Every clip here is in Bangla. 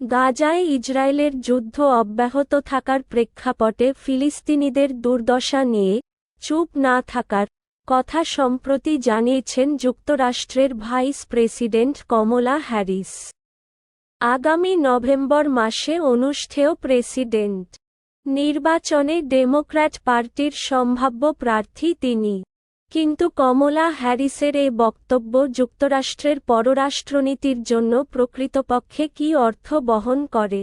গাজায় ইসরায়েলের যুদ্ধ অব্যাহত থাকার প্রেক্ষাপটে ফিলিস্তিনিদের দুর্দশা নিয়ে চুপ না থাকার কথা সম্প্রতি জানিয়েছেন যুক্তরাষ্ট্রের ভাইস প্রেসিডেন্ট কমলা হ্যারিস। আগামী নভেম্বর মাসে অনুষ্ঠেয় প্রেসিডেন্ট। নির্বাচনে ডেমোক্র্যাট পার্টির সম্ভাব্য প্রার্থী তিনি। কিন্তু কমলা হ্যারিসের এ বক্তব্য যুক্তরাষ্ট্রের পররাষ্ট্রনীতির জন্য প্রকৃতপক্ষে কী অর্থ বহন করে?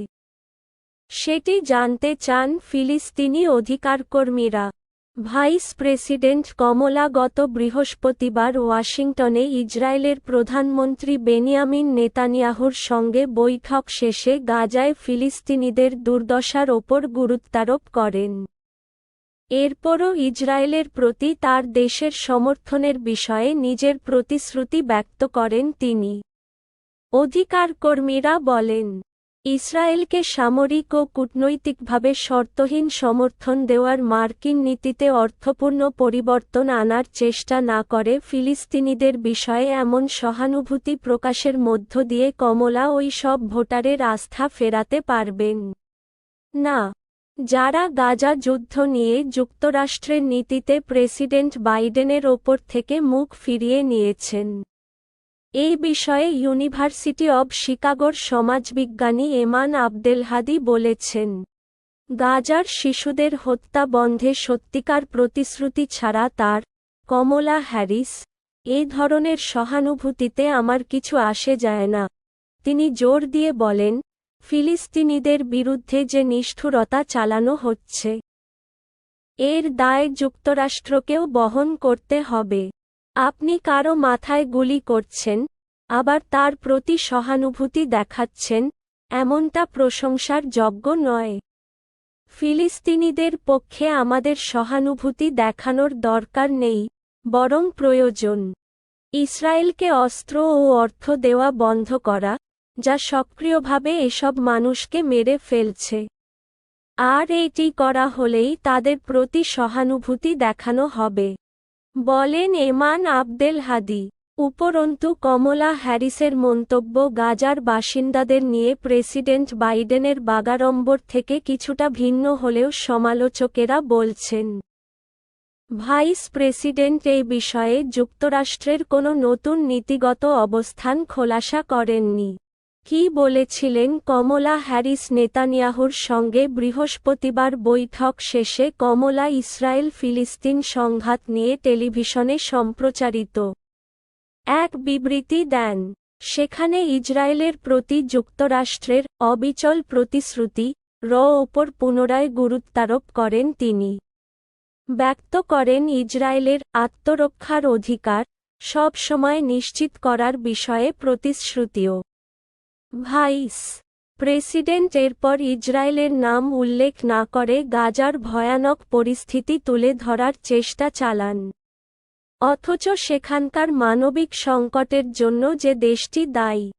সেটি জানতে চান ফিলিস্তিনি অধিকারকর্মীরা। ভাইস প্রেসিডেন্ট কমলা গত বৃহস্পতিবার ওয়াশিংটনে ইসরায়েলের প্রধানমন্ত্রী বেনিয়ামিন নেতানিয়াহুর সঙ্গে বৈঠক শেষে গাজায় ফিলিস্তিনিদের দুর্দশার ওপর গুরুত্বারোপ করেন। এরপরও ইসরায়েলের প্রতি তার দেশের সমর্থনের বিষয়ে নিজের প্রতিশ্রুতি ব্যক্ত করেন তিনি। অধিকারকর্মীরা বলেন, ইসরায়েলকে সামরিক ও কূটনৈতিকভাবে শর্তহীন সমর্থন দেওয়ার মার্কিন নীতিতে অর্থপূর্ণ পরিবর্তন আনার চেষ্টা না করে ফিলিস্তিনিদের বিষয়ে এমন সহানুভূতি প্রকাশের মধ্য দিয়ে কমলা ওই সব ভোটারের আস্থা ফেরাতে পারবেন। না যারা গাজা যুদ্ধ নিয়ে যুক্তরাষ্ট্রের নীতিতে প্রেসিডেন্ট বাইডেনের ওপর থেকে মুখ ফিরিয়ে নিয়েছেন। এই বিষয়ে ইউনিভার্সিটি অব শিকাগোর সমাজবিজ্ঞানী এমান আবদেলহাদি বলেছেন, গাজার শিশুদের হত্যা বন্ধে সত্যিকার প্রতিশ্রুতি ছাড়া তার, কমলা হ্যারিস এই ধরনের সহানুভূতিতে আমার কিছু আসে যায় না। তিনি জোর দিয়ে বলেন ফিলিস্তিনিদের বিরুদ্ধে যে নিষ্ঠুরতা চালানো হচ্ছে, এর দায় যুক্তরাষ্ট্রকেও বহন করতে হবে। আপনি কারও মাথায় গুলি করছেন, আবার তার প্রতি সহানুভূতি দেখাচ্ছেন, এমনটা প্রশংসার যোগ্য নয়। ফিলিস্তিনিদের পক্ষে আমাদের সহানুভূতি দেখানোর দরকার নেই, বরং প্রয়োজন। ইসরায়েলকে অস্ত্র ও অর্থ দেওয়া বন্ধ করা যা সক্রিয়ভাবে এসব মানুষকে মেরে ফেলছে। আর এটি করা হলেই তাদের প্রতি সহানুভূতি দেখানো হবে। বলেন এমান আবদেল হাদি, উপরন্তু কমলা হ্যারিসের মন্তব্য গাজার বাসিন্দাদের নিয়ে প্রেসিডেন্ট বাইডেনের বাগাড়ম্বর থেকে কিছুটা ভিন্ন হলেও সমালোচকেরা বলছেন, ভাইস প্রেসিডেন্ট এই বিষয়ে যুক্তরাষ্ট্রের কোনো নতুন নীতিগত অবস্থান খোলাসা করেননি। কি বলেছিলেন কমলা হ্যারিস নেতানিয়াহুর সঙ্গে বৃহস্পতিবার বৈঠক শেষে কমলা ইসরায়েল ফিলিস্তিন সংঘাত নিয়ে টেলিভিশনে সম্প্রচারিত এক বিবৃতি দেন। সেখানে ইসরায়েলের প্রতি যুক্তরাষ্ট্রের অবিচল প্রতিশ্রুতি, র ওপর পুনরায় গুরুত্বারোপ করেন তিনি। ব্যক্ত করেন ইসরায়েলের আত্মরক্ষার অধিকার সব সময় নিশ্চিত করার বিষয়ে প্রতিশ্রুতিও। ভাইস প্রেসিডেন্ট এরপর ইসরায়েলের নাম উল্লেখ না করে গাজার ভয়ানক পরিস্থিতি তুলে ধরার চেষ্টা চালান। অথচ সেখানকার মানবিক সংকটের জন্য যে দেশটি দায়ী,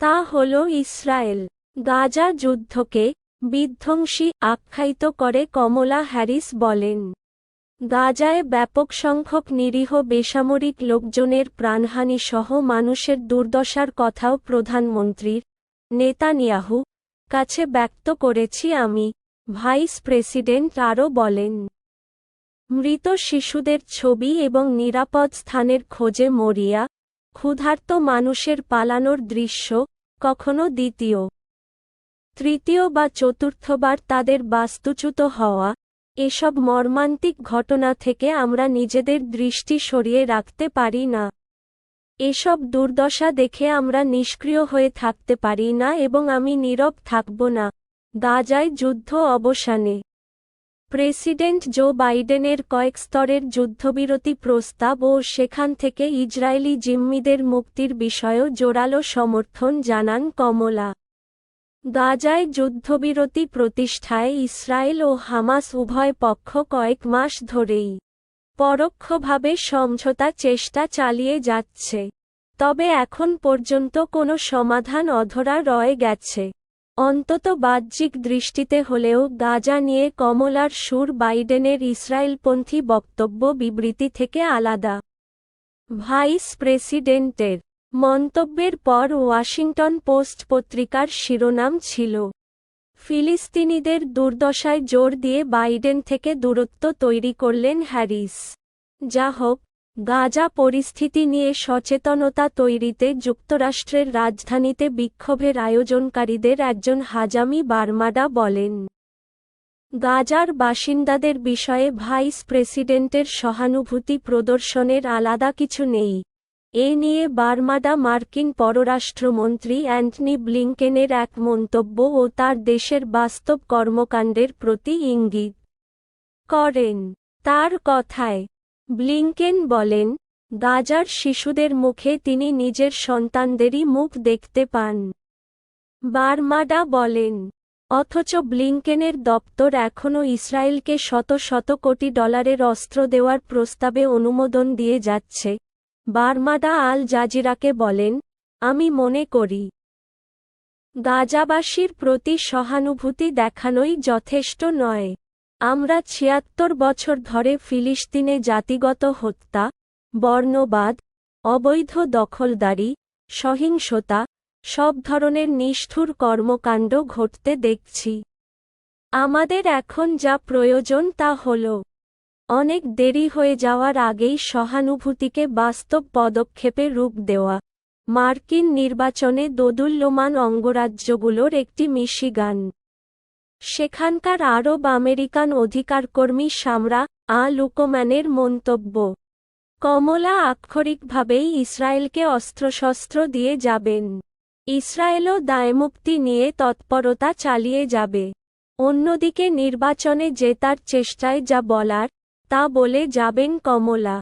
তা হল ইসরায়েল। গাজা যুদ্ধকে বিধ্বংসী আখ্যায়িত করে কমলা হ্যারিস বলেন গাজায় ব্যাপক সংখ্যক নিরীহ বেসামরিক লোকজনের প্রাণহানি সহ মানুষের দুর্দশার কথাও প্রধানমন্ত্রীর নেতানিয়াহু কাছে ব্যক্ত করেছি আমি, ভাইস প্রেসিডেন্ট আরও বলেন। মৃত শিশুদের ছবি এবং নিরাপদ স্থানের খোঁজে মরিয়া, ক্ষুধার্ত মানুষের পালানোর দৃশ্য কখনো দ্বিতীয়, তৃতীয় বা চতুর্থবার তাদের বাস্তুচ্যুত হওয়া এসব মর্মান্তিক ঘটনা থেকে আমরা নিজেদের দৃষ্টি সরিয়ে রাখতে পারি না। এসব দুর্দশা দেখে আমরা নিষ্ক্রিয় হয়ে থাকতে পারি না এবং আমি নীরব থাকব না। গাজায় যুদ্ধ অবসানে। প্রেসিডেন্ট জো বাইডেনের কয়েক স্তরের যুদ্ধবিরতি প্রস্তাব ও সেখান থেকে ইসরায়েলি জিম্মিদের মুক্তির বিষয়েও জোরালো সমর্থন জানান কমলা। গাজায় যুদ্ধবিরতি প্রতিষ্ঠায় ইসরায়েল ও হামাস উভয় পক্ষ কয়েক মাস ধরেই পরোক্ষভাবে সমঝোতা চেষ্টা চালিয়ে যাচ্ছে। তবে এখন পর্যন্ত কোনো সমাধান অধরা রয়ে গেছে। অন্তত বাহ্যিক দৃষ্টিতে হলেও গাজা নিয়ে কমলার সুর বাইডেনের ইসরায়েলপন্থী বক্তব্য বিবৃতি থেকে আলাদা। ভাইস প্রেসিডেন্টের মন্তব্যের পর ওয়াশিংটন পোস্ট পত্রিকার শিরোনাম ছিল, ফিলিস্তিনিদের দুর্দশায় জোর দিয়ে বাইডেন থেকে দূরত্ব তৈরি করলেন হ্যারিস। যা হোক, গাজা পরিস্থিতি নিয়ে সচেতনতা তৈরিতে যুক্তরাষ্ট্রের রাজধানীতে বিক্ষোভের আয়োজনকারীদের একজন হাজামি বার্মাডা বলেন, গাজার বাসিন্দাদের বিষয়ে ভাইস প্রেসিডেন্টের সহানুভূতি প্রদর্শনের আলাদা কিছু নেই। এ নিয়ে বার্মাদা মার্কিন পররাষ্ট্রমন্ত্রী অ্যান্টনি ব্লিংকেনের এক মন্তব্য ও তার দেশের বাস্তব কর্মকাণ্ডের প্রতি ইঙ্গিত করেন। তার কথায়, ব্লিংকেন বলেন, গাজার শিশুদের মুখে তিনি নিজের সন্তানদেরই মুখ দেখতে পান। বার্মাডা বলেন, অথচ ব্লিংকেনের দপ্তর এখনও ইসরায়েলকে শত শত কোটি ডলারের অস্ত্র দেওয়ার প্রস্তাবে অনুমোদন দিয়ে যাচ্ছে। বার্মাডা আল জাজিরাকে বলেন, আমি মনে করি, গাজাবাসীর প্রতি সহানুভূতি দেখানোই যথেষ্ট নয়। আমরা ছিয়াত্তর বছর ধরে ফিলিস্তিনে জাতিগত হত্যা, বর্ণবাদ, অবৈধ দখলদারি, সহিংসতা, সব ধরনের নিষ্ঠুর কর্মকাণ্ড ঘটতে দেখছি। আমাদের এখন যা প্রয়োজন তা হল অনেক দেরি হয়ে যাওয়ার আগেই সহানুভূতিকে বাস্তব পদক্ষেপে রূপ দেওয়া। মার্কিন নির্বাচনে দোদুল্যমান অঙ্গরাজ্যগুলোর একটি মিশিগান। সেখানকার আরব আমেরিকান অধিকারকর্মী সামরা আ লুকোম্যানের মন্তব্য, কমলা আক্ষরিকভাবেই ইসরায়েলকে অস্ত্রশস্ত্র দিয়ে যাবেন। ইসরায়েলও দায়মুক্তি নিয়ে তৎপরতা চালিয়ে যাবে। অন্যদিকে নির্বাচনে জেতার চেষ্টায় যা বলার তা বলে যাবেন কমলা।